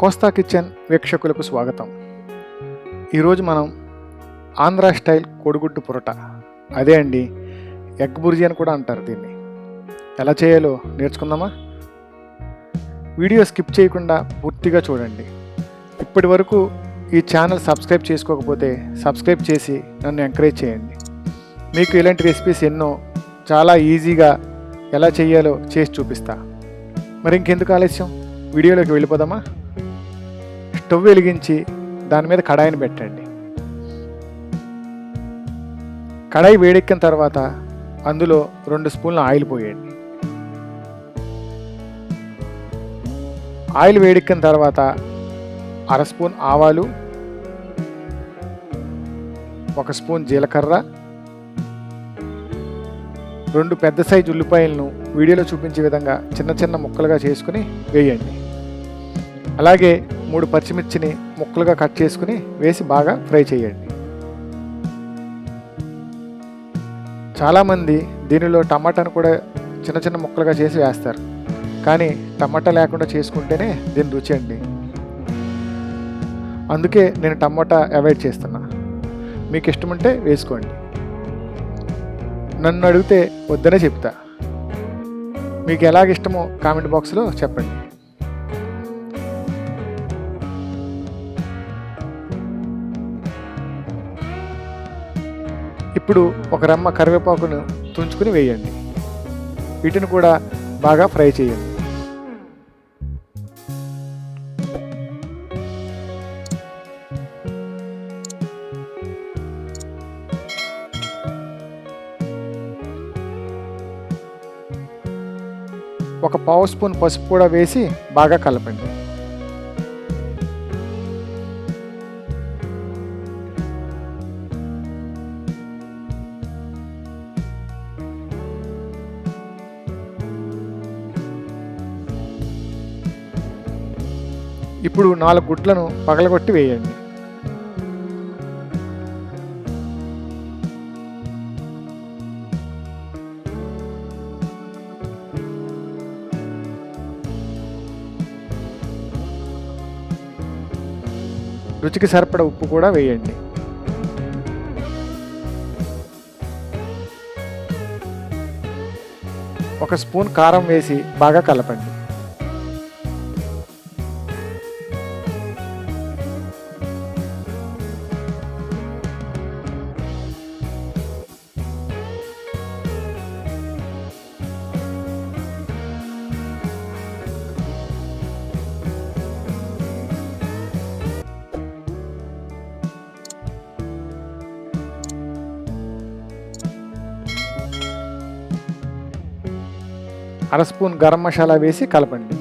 కోస్తా kitchen వీక్షకులకు స్వాగతం. ఈరోజు మనం ఆంధ్ర స్టైల్ కోడిగుడ్డు పొరట. అదే అండి ఎగ్ బుర్జీ అని కూడా అంటారు దీన్ని. ఎలా చేయాలో నేర్చుకుందామా? వీడియో స్కిప్ చేయకుండా పూర్తిగా చూడండి. ఇప్పటి వరకు ఈ ఛానల్ సబ్స్క్రైబ్ చేసుకోకపోతే సబ్స్క్రైబ్ చేసి నన్ను ఎంకరేజ్ చేయండి. మీకు ఇలాంటి రెసిపీస్ ఎన్నో చాలా ఈజీగా ఎలా చేయాలో చేసి చూపిస్తా. మరి ఇంకెందుకు ఆలస్యం? వీడియోలోకి వెళ్ళిపోదామా? స్టవ్ వెలిగించి దాని మీద కడాయిని పెట్టండి. కడాయి వేడెక్కిన తర్వాత అందులో రెండు స్పూన్ల ఆయిల్ పోయండి. ఆయిల్ వేడెక్కిన తర్వాత అర స్పూన్ ఆవాలు ఒక స్పూన్ జీలకర్ర రెండు పెద్ద సైజు ఉల్లిపాయలను వీడియోలో చూపించే విధంగా చిన్న చిన్న ముక్కలుగా చేసుకుని వేయండి. అలాగే మూడు పచ్చిమిర్చిని ముక్కలుగా కట్ చేసుకుని వేసి బాగా ఫ్రై చేయండి. చాలామంది దీనిలో టమాటాను కూడా చిన్న చిన్న ముక్కలుగా చేసి వేస్తారు. కానీ టమాటా లేకుండా చేసుకుంటేనే దీని రుచి అండి అందుకే నేను టమాటా అవాయిడ్ చేస్తున్నా. మీకు ఇష్టముంటే వేసుకోండి. నన్ను అడిగితే వద్దనే చెప్తా. మీకు ఎలాగ ఇష్టమో కామెంట్ బాక్స్లో చెప్పండి. ఇప్పుడు ఒక రమ్మ కరివేపాకును తుంచుకుని వేయండి. వీటిని కూడా బాగా ఫ్రై చేయండి. ఒక పావు స్పూన్ పసుపు కూడా వేసి బాగా కలపండి. ఇప్పుడు నాలుగు గుడ్లను పగలగొట్టి వేయండి. రుచికి సరిపడ ఉప్పు కూడా వేయండి. ఒక స్పూన్ కారం వేసి బాగా కలపండి. అర స్పూన్ గరం మసాలా వేసి కలపండి.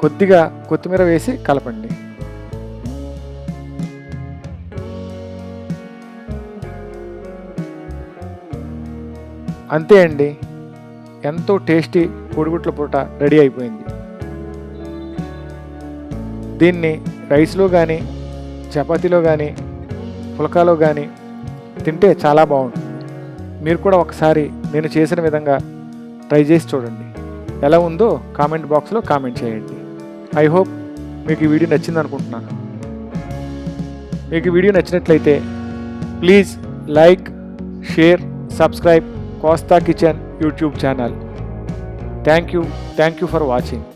కొద్దిగా కొత్తిమీర వేసి కలపండి. అంతే అండి. ఎంతో టేస్టీ కోడిగుట్ల పూట రెడీ అయిపోయింది. దీన్ని రైస్లో కానీ చపాతీలో కానీ పులకాలో కానీ తింటే చాలా బాగుంటుంది. మీరు కూడా ఒకసారి నేను చేసిన విధంగా ట్రై చేసి చూడండి. ఎలా ఉందో కామెంట్ బాక్స్లో కామెంట్ చేయండి. ఐ హోప్ మీకు ఈ వీడియో నచ్చింది అనుకుంటున్నాను. మీకు ఈ వీడియో నచ్చినట్లయితే please like share subscribe Kosta kitchen YouTube channel. Thank you thank you for watching.